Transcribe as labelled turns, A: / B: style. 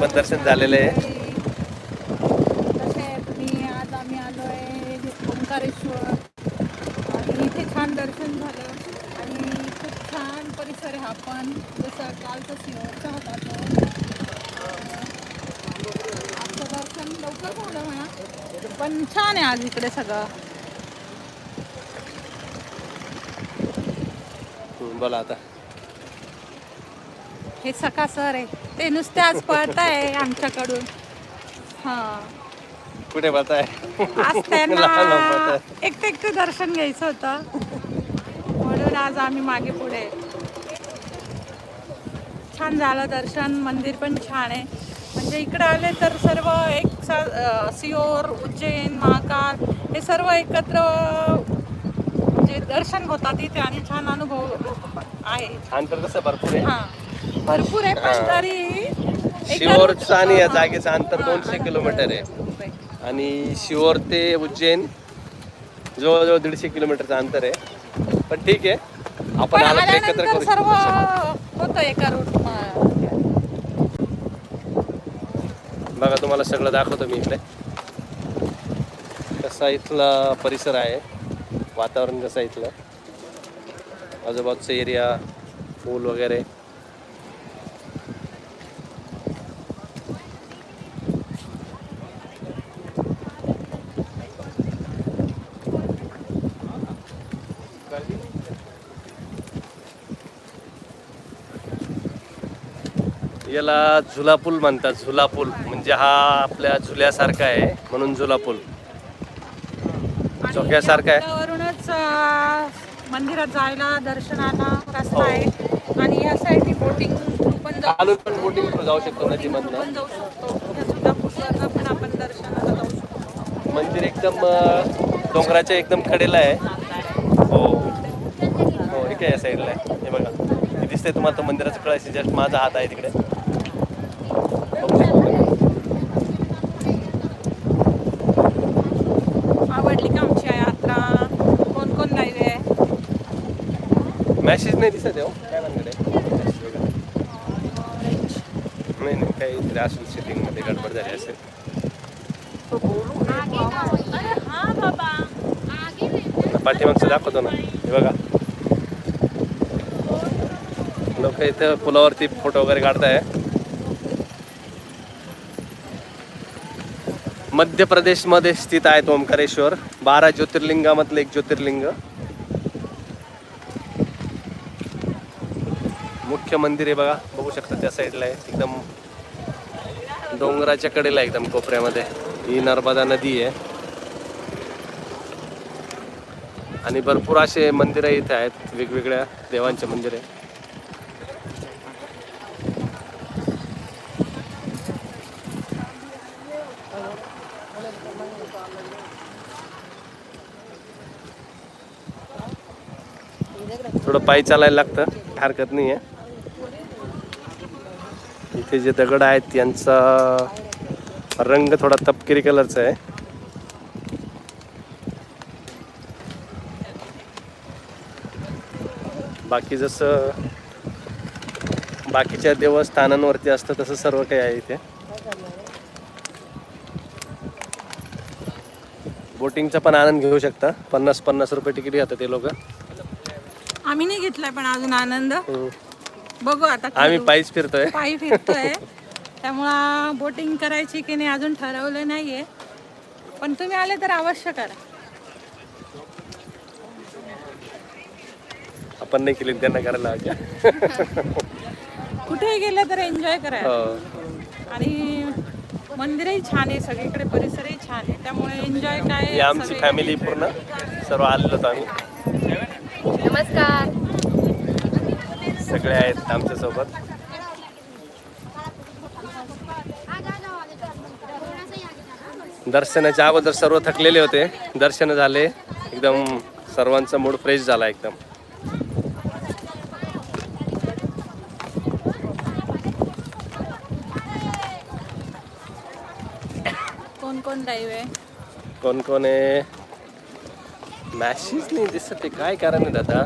A: पण दर्शन झालेलं आहे.
B: आज आम्ही आलो आहे ओंकारेश्वर. आणि इथे छान दर्शन झालं. आणि खूप छान परिसर आहे हा पण. जसं कालचं सिंहचा होता तो. अं, आजचं दर्शन लवकर झालं म्हणा. पण छान आहे आज इकडे सगळं.
A: बोला आता.
B: हे सका सर आहे. ते नुसते आज पळत आहे आमच्याकडून. हां.
A: कुठे बोलताय
B: आज त्यांना
A: लहान
B: एकटं एकटं दर्शन घ्यायचं होतं. म्हणून आज आम्ही मागे पुढे. छान झालं दर्शन. मंदिर पण छान आहे. म्हणजे इकडे आले तर सर्व एक सिओर उज्जैन महाकाल हे सर्व एकत्र म्हणजे दर्शन होतात इथे आणि छान अनुभव आहे.
A: छान तर कसं भरपूर आहे.
B: हां. भरपूर आहे पण तरी
A: आणि या. जागेचं अंतर दोनशे. किलोमीटर आहे. आणि शिवोर ते उज्जैन जवळजवळ दीडशे किलोमीटरचं अंतर आहे. पण ठीक आहे. आपण
B: पण
A: आला तर एकत्र करू
B: सर्व होतं एका रूट
A: बघा तुम्हाला सगळं दाखवतो मी इकडे. कसा इथला परिसर आहे. वातावरण कसं इथलं. आजूबाजूचा एरिया पूल वगैरे. याला झुला पूल म्हणतात. झुला पूल म्हणजे हा आपल्या झुल्यासारखा आहे म्हणून झुला पूल झोक्यासारखं आहे.
B: वरूनच मंदिरात जायला दर्शनाला रस्ता
A: हो.
B: आहे. आणि या साईडनी बोटिंग पण जाऊ
A: चालून पण बोटिंग जाऊ शकतो नदीमधनं.
B: पण जाऊ शकतो. या पण आपण दर्शनाला जाऊ शकतो.
A: मंदिर एकदम डोंगराच्या एकदम कडेला आहे. हो. हो काय या साईडला आहे. हे बघा. दिसतंय तुम्हाला तो मंदिराचं कळायचं जस्ट माझा हात आहे तिकडे.
B: आवडली का आमची यात्रा? कोण कोण आहे
A: मॅसेज नाही दिसत आहे हो. काय नाही नाही असेल सेटिंगमध्ये गडबड झाली असेल.
B: हा बाबा.
A: पाठीमागचं दाखवतो ना. हे बघा. लोक इथं पुलावरती फोटो वगैरे काढताय. मध्य प्रदेशमध्ये स्थित आहे ओंकारेश्वर बारा ज्योतिर्लिंगामधलं एक ज्योतिर्लिंग. मुख्य मंदिर आहे बघा बघू शकता त्या साईडला आहे. एकदम डोंगराच्या कडेला आहे एकदम कोपऱ्यामध्ये. ही नर्मदा नदी आहे. आणि भरपूर असे मंदिरं इथे आहेत वेगवेगळ्या देवांचे मंदिर आहे. थोडं पायी चालायला लागतं. हरकत नाही आहे इथे जे दगड आहेत यांचा रंग थोडा तपकिरी कलरचा आहे. बाकी जसं बाकीच्या देवस्थानांवरती असतं तसं सर्व काही आहे इथे. बोटिंगचा पण आनंद घेऊ शकता. पन्नास पन्नास रुपये तिकीट घेतात ते लोक.
B: आम्ही नाही घेतलाय पण अजून आनंद. बघू आता
A: आम्ही. पायीच फिरतोय.
B: पायी फिरतोय. त्यामुळं बोटिंग करायची की नाही अजून ठरवलं नाहीये. पण तुम्ही आले तर अवश्य करा.
A: आपण नाही केली त्यांना करायला
B: कुठेही गेलं तर एन्जॉय करा.
A: हो.
B: आणि मंदिरही छान आहे सगळीकडे परिसरही छान आहे. त्यामुळे एन्जॉय काय
A: आमची फॅमिली पूर्ण सर्व आलेलो आम्ही.
C: नमस्कार.
A: सगळे आहेत आमच्यासोबत दर्शनाच्या अगोदर सर्व थकलेले होते. दर्शन झाले. एकदम सर्वांचा मूड फ्रेश झाला एकदम.
B: कोण कोण लाईव्ह आहे?
A: कोण कोण आहे? मॅसेज नाही दिसत ते काय कारण आहे दादा